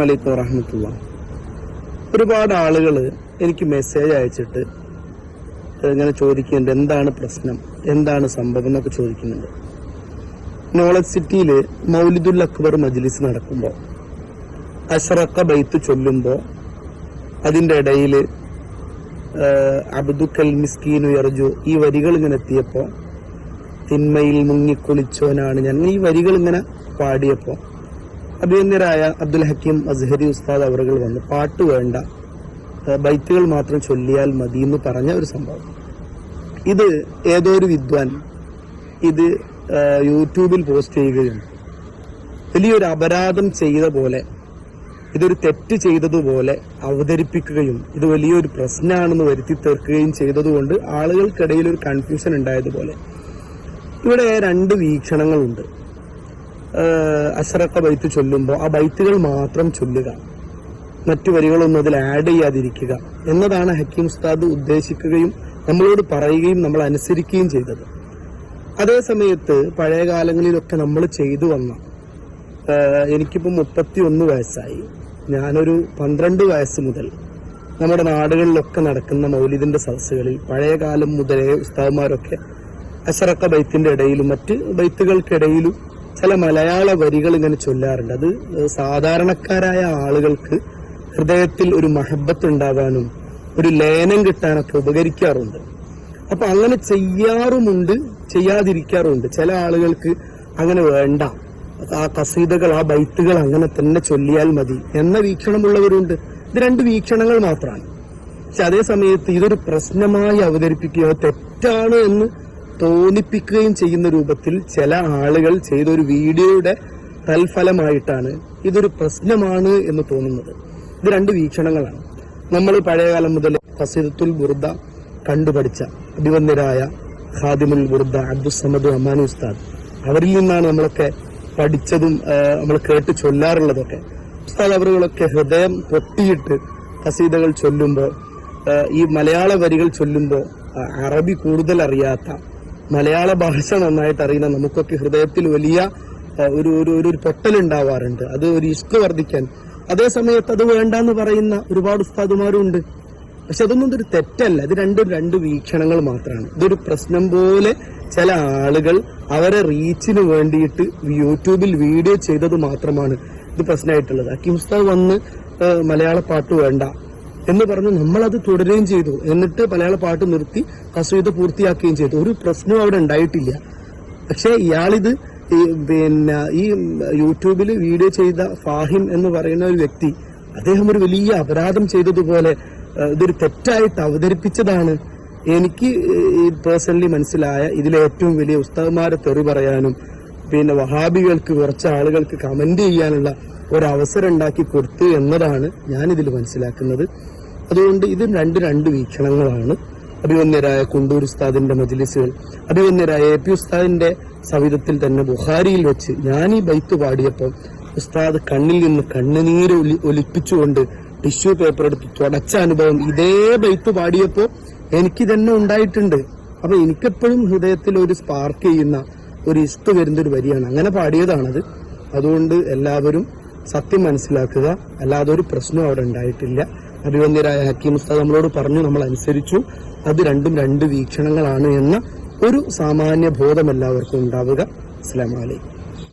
വലൈക്കും വറഹമത്തുള്ള. ഒരുപാട് ആളുകൾ എനിക്ക് മെസ്സേജ് അയച്ചിട്ട് ഇങ്ങനെ ചോദിക്കുന്നുണ്ട് എന്താണ് പ്രശ്നം എന്താണ് സംഭവം എന്നൊക്കെ ചോദിക്കുന്നുണ്ട്. നോളജ് സിറ്റിയിൽ മൗലിദുൽ അക്ബർ മജ്ലിസ് നടക്കുമ്പോൾ അഷറക്ക ബൈത്ത് ചൊല്ലുമ്പോൾ അതിന്റെ ഇടയിൽ അബ്ദുക്കൽ മിസ്കീനു യർജു ഈ വരികൾ ഇങ്ങനെ എത്തിയപ്പോൾ തിന്മയിൽ മുങ്ങിക്കുളിച്ചോനാണ് ഞാൻ. ഈ വരികൾ ഇങ്ങനെ പാടിയപ്പോൾ അഭിനന്ദരായ അബ്ദുൽ ഹക്കീം അസ്ഹരി ഉസ്താദ് അവറുകൾ വന്ന് പാട്ട് വേണ്ട ബൈത്തുകൾ മാത്രം ചൊല്ലിയാൽ മതി എന്ന് പറഞ്ഞ ഒരു സംഭവം. ഇത് ഏതോ ഒരു വിദ്വാൻ ഇത് യൂട്യൂബിൽ പോസ്റ്റ് ചെയ്യുകയും വലിയൊരു അപരാധം ചെയ്ത പോലെ ഇതൊരു തെറ്റ് ചെയ്തതുപോലെ അവതരിപ്പിക്കുകയും ഇത് വലിയൊരു പ്രശ്നമാണെന്ന് വരുത്തി തീർക്കുകയും ചെയ്തതുകൊണ്ട് ആളുകൾക്കിടയിൽ ഒരു കൺഫ്യൂഷൻ ഉണ്ടായതുപോലെ ഇവിടെ രണ്ട് വീക്ഷണങ്ങളുണ്ട്. അഷറക്ക ബൈത്ത് ചൊല്ലുമ്പോൾ ആ ബൈത്തുകൾ മാത്രം ചൊല്ലുക. മറ്റു വരികളൊന്നും അതിൽ ആഡ് ചെയ്യാതിരിക്കുക. എന്നതാണ് ഹക്കീം ഉസ്താദ് ഉദ്ദേശിക്കുകയും നമ്മളോട് പറയുകയും നമ്മൾ അനുസരിക്കുകയും ചെയ്തത്. അതേ സമയത്ത് പഴയ കാലങ്ങളിലൊക്കെ നമ്മൾ ചെയ്തു വന്ന എനിക്കിപ്പോൾ മുപ്പത്തി ഒന്ന് വയസ്സായി. ഞാനൊരു പന്ത്രണ്ട് വയസ്സ് മുതൽ നമ്മുടെ നാടുകളിലൊക്കെ നടക്കുന്ന മൗലിദിന്റെ സദസ്സുകളിൽ പഴയ കാലം മുതലേ ഉസ്താദ്മാരൊക്കെ അശറക്ക ബൈത്തിന്റെ ഇടയിലും മറ്റ് ബൈത്തുകൾക്കിടയിലും ചില മലയാള വരികൾ ഇങ്ങനെ ചൊല്ലാറുണ്ട്. അത് സാധാരണക്കാരായ ആളുകൾക്ക് ഹൃദയത്തിൽ ഒരു മഹബത്ത് ഉണ്ടാകാനും ഒരു ലയനം കിട്ടാനൊക്കെ ഉപകരിക്കാറുണ്ട്. അപ്പൊ അങ്ങനെ ചെയ്യാറുമുണ്ട് ചെയ്യാതിരിക്കാറുമുണ്ട്. ചില ആളുകൾക്ക് അങ്ങനെ വേണ്ട. ആ കസീതകൾ ആ ബൈത്തുകൾ അങ്ങനെ തന്നെ ചൊല്ലിയാൽ മതി എന്ന വീക്ഷണമുള്ളവരുണ്ട്. ഇത് രണ്ട് വീക്ഷണങ്ങൾ മാത്രമാണ്. പക്ഷെ അതേ സമയത്ത് ഇതൊരു പ്രശ്നമായി അവതരിപ്പിക്കുകയോ തെറ്റാണ് എന്ന് തോന്നിപ്പിക്കുകയും ചെയ്യുന്ന രൂപത്തിൽ ചില ആളുകൾ ചെയ്ത ഒരു വീഡിയോയുടെ തൽഫലമായിട്ടാണ് ഇതൊരു പ്രശ്നമാണ് എന്ന് തോന്നുന്നത്. ഇത് രണ്ട് വീക്ഷണങ്ങളാണ്. നമ്മൾ പഴയകാലം മുതൽ ഫസീദത്തുൽ ബുർദ കണ്ടുപഠിച്ച അഭിവന്യരായ ഖാദിമുൽ ബുർദ അബ്ദുസമദ് അമാനി ഉസ്താദ്. അവരിൽ നിന്നാണ് നമ്മളൊക്കെ പഠിച്ചതും നമ്മൾ കേട്ട് ചൊല്ലാറുള്ളതൊക്കെ. ഉസ്താദ് അവരുകളൊക്കെ ഹൃദയം പൊട്ടിയിട്ട് കസീതകൾ ചൊല്ലുമ്പോൾ ഈ മലയാള വരികൾ ചൊല്ലുമ്പോൾ അറബി കൂടുതൽ അറിയാത്ത മലയാള ഭാഷ നന്നായിട്ട് അറിയുന്ന നമുക്കൊക്കെ ഹൃദയത്തിൽ വലിയ ഒരു ഒരു ഒരു പൊട്ടലുണ്ടാവാറുണ്ട് അത് ഒരു ഇഷ്ക വർദ്ധിക്കാൻ. അതേ സമയത്ത് അത് വേണ്ടെന്ന് പറയുന്ന ഒരുപാട് ഉസ്താദുമാരും ഉണ്ട് പക്ഷെ അതൊന്നും ഒരു തെറ്റല്ല. ഇത് രണ്ടും രണ്ട് വീക്ഷണങ്ങൾ മാത്രമാണ്. ഇതൊരു പ്രശ്നം പോലെ ചില ആളുകൾ അവരെ റീച്ചിന് വേണ്ടിയിട്ട് യൂട്യൂബിൽ വീഡിയോ ചെയ്തത് മാത്രമാണ് ഇത് പ്രശ്നമായിട്ടുള്ളത്. അക്കിം ഉസ്താദ് വന്ന് മലയാള പാട്ട് വേണ്ട. എന്ന് പറഞ്ഞ് നമ്മളത് തുടരുകയും ചെയ്തു. എന്നിട്ട് മലയാള പാട്ട് നിർത്തി കസൂത പൂർത്തിയാക്കുകയും ചെയ്തു. ഒരു പ്രശ്നവും അവിടെ ഉണ്ടായിട്ടില്ല. പക്ഷേ ഇയാളിത് ഈ പിന്നെ ഈ യൂട്യൂബിൽ വീഡിയോ ചെയ്ത ഫാഹിം എന്ന് പറയുന്ന ഒരു വ്യക്തി അദ്ദേഹം ഒരു വലിയ അപരാധം ചെയ്തതുപോലെ ഇതൊരു തെറ്റായിട്ട് അവതരിപ്പിച്ചതാണ്. എനിക്ക് പേഴ്സണലി മനസ്സിലായ ഇതിലെ ഏറ്റവും വലിയ ഉസ്താദ്മാരെ തെറി പറയാനും പിന്നെ വഹാബികൾക്ക് കുറച്ച് ആളുകൾക്ക് കമന്റ് ചെയ്യാനുള്ള ഒരവസരം ഉണ്ടാക്കി കൊടുത്തു എന്നതാണ് ഞാനിതിൽ മനസ്സിലാക്കുന്നത്. അതുകൊണ്ട് ഇത് രണ്ട് രണ്ട് വീക്ഷണങ്ങളാണ്. അഭിമന്യരായ കുണ്ടൂർ ഉസ്താദിന്റെ മജിലിസുകൾ അഭിമന്യരായ എ പി ഉസ്താദിന്റെ സവിധത്തിൽ തന്നെ ബുഹാരിയിൽ വെച്ച് ഞാൻ ഈ ബൈത്ത് പാടിയപ്പോൾ ഉസ്താദ് കണ്ണിൽ നിന്ന് കണ്ണുനീര് ഒലി ഒലിപ്പിച്ചുകൊണ്ട് ടിഷ്യൂ പേപ്പർ എടുത്ത് തുടച്ച അനുഭവം ഇതേ ബൈത്ത് പാടിയപ്പോൾ എനിക്ക് തന്നെ ഉണ്ടായിട്ടുണ്ട്. അപ്പൊ എനിക്കെപ്പോഴും ഹൃദയത്തിൽ ഒരു സ്പാർക്ക് ചെയ്യുന്ന ഒരു ഇഷ്ട വരുന്ന ഒരു വരിയാണ്. അങ്ങനെ പാടിയതാണത്. അതുകൊണ്ട് എല്ലാവരും സത്യം മനസ്സിലാക്കുക. അല്ലാതെ ഒരു പ്രശ്നവും അവിടെ ഉണ്ടായിട്ടില്ല. അഭിവന്യരായ ഹക്കീം ഉസ്താദ് നമ്മളോട് പറഞ്ഞു നമ്മൾ അനുസരിച്ചു. അത് രണ്ടും രണ്ട് വീക്ഷണങ്ങളാണ് എന്ന ഒരു സാമാന്യ ബോധം എല്ലാവർക്കും ഉണ്ടാവുക. അസ്സലാമു അലൈക്കും.